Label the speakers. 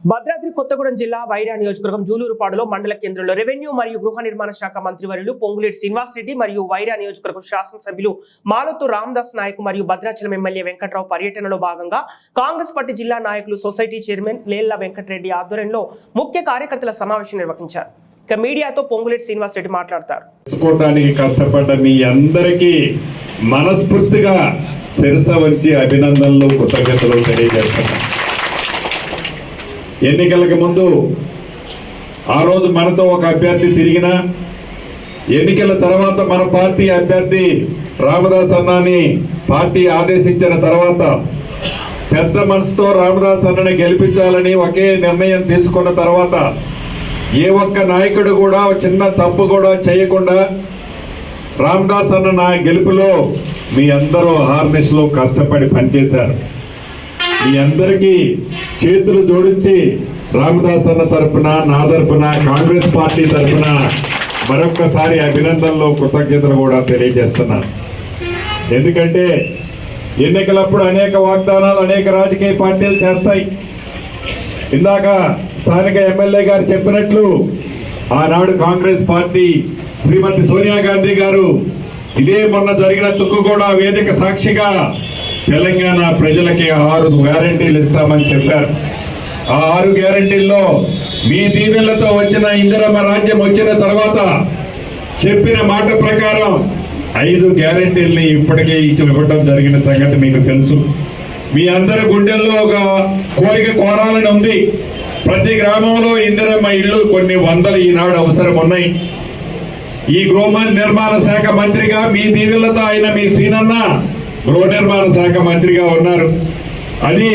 Speaker 1: భద్రాద్రి కొత్తగూడెం జిల్లా వైరా నియోజకవర్గం జూలూరుపాడులో మండల కేంద్రంలో రెవెన్యూ మరియు గృహ నిర్మాణ శాఖ మంత్రివర్యులు పొంగులేటి శ్రీనివాస్ రెడ్డి మరియు వైరా నియోజకవర్గం శాసనసభ్యులు మాలత్తు రామదాస్ నాయక్ మరియు భద్రాచలం ఎమ్మెల్యే వెంకట్రావు పర్యటనలో భాగంగా కాంగ్రెస్ పార్టీ జిల్లా నాయకులు సొసైటీ చైర్మన్ లేళ్ళ వెంకటరెడ్డి ఆధ్వర్యంలో ముఖ్య కార్యకర్తల సమావేశం నిర్వహించారు. ఇక మీడియాతో పొంగులేటి శ్రీనివాస్ రెడ్డి మాట్లాడతారు.
Speaker 2: కష్టపడ్డ మీ అందరికీ మనస్ఫూర్తిగా శిరస వంచి అభినందనలు కృతజ్ఞతలు తెలియజేస్తున్నారు ఎన్నికలకు ముందు ఆ రోజు మనతో ఒక అభ్యర్థి తిరిగిన ఎన్నికల తర్వాత మన పార్టీ అభ్యర్థి రామదాస్ అన్నాని పార్టీ ఆదేశించిన తర్వాత పెద్ద మనసుతో రామదాస్ అన్నని గెలిపించాలని ఒకే నిర్ణయం తీసుకున్న తర్వాత ఏ ఒక్క నాయకుడు కూడా చిన్న తప్పు కూడా చేయకుండా రామదాస్ అన్న నా గెలుపులో మీ అందరూ హార్నెస్ కష్టపడి పనిచేశారు. మీ అందరికీ చేతులు జోడించి రామదాస్ అన్న తరపున నా తరఫున కాంగ్రెస్ పార్టీ తరఫున మరొక్కసారి అభినందనలు కృతజ్ఞతలు కూడా తెలియజేస్తున్నాను ఎందుకంటే ఎన్నికలప్పుడు అనేక వాగ్దానాలు అనేక రాజకీయ పార్టీలు చేస్తాయి. ఇందాక స్థానిక ఎమ్మెల్యే గారు చెప్పినట్లు ఆనాడు కాంగ్రెస్ పార్టీ శ్రీమతి సోనియా గాంధీ గారు ఇదే మొన్న జరిగిన తుక్కు కూడా వేదిక సాక్షిగా తెలంగాణ ప్రజలకి ఆరు గ్యారంటీలు ఇస్తామని చెప్పారు. ఆ ఆరు గ్యారంటీల్లో మీ దీవెనలతో వచ్చిన ఇందిరమ్మ రాజ్యం వచ్చిన తర్వాత చెప్పిన మాట ప్రకారం ఐదు గ్యారంటీల్ని ఇప్పటికే ఇచ్చి ఇవ్వడం జరిగిన సంగతి మీకు తెలుసు. మీ అందరి గుండెల్లో ఒక కోరిక కోరాలని ఉంది. ప్రతి గ్రామంలో ఇందిరమ్మ ఇళ్ళు కొన్ని వందలు ఈనాడు అవసరం ఉన్నాయి. ఈ గృహ నిర్మాణ శాఖ మంత్రిగా మీ దీవెలతో ఆయన మీ సీనన్న గృహ నిర్మాణ శాఖ మంత్రిగా ఉన్నారు. అది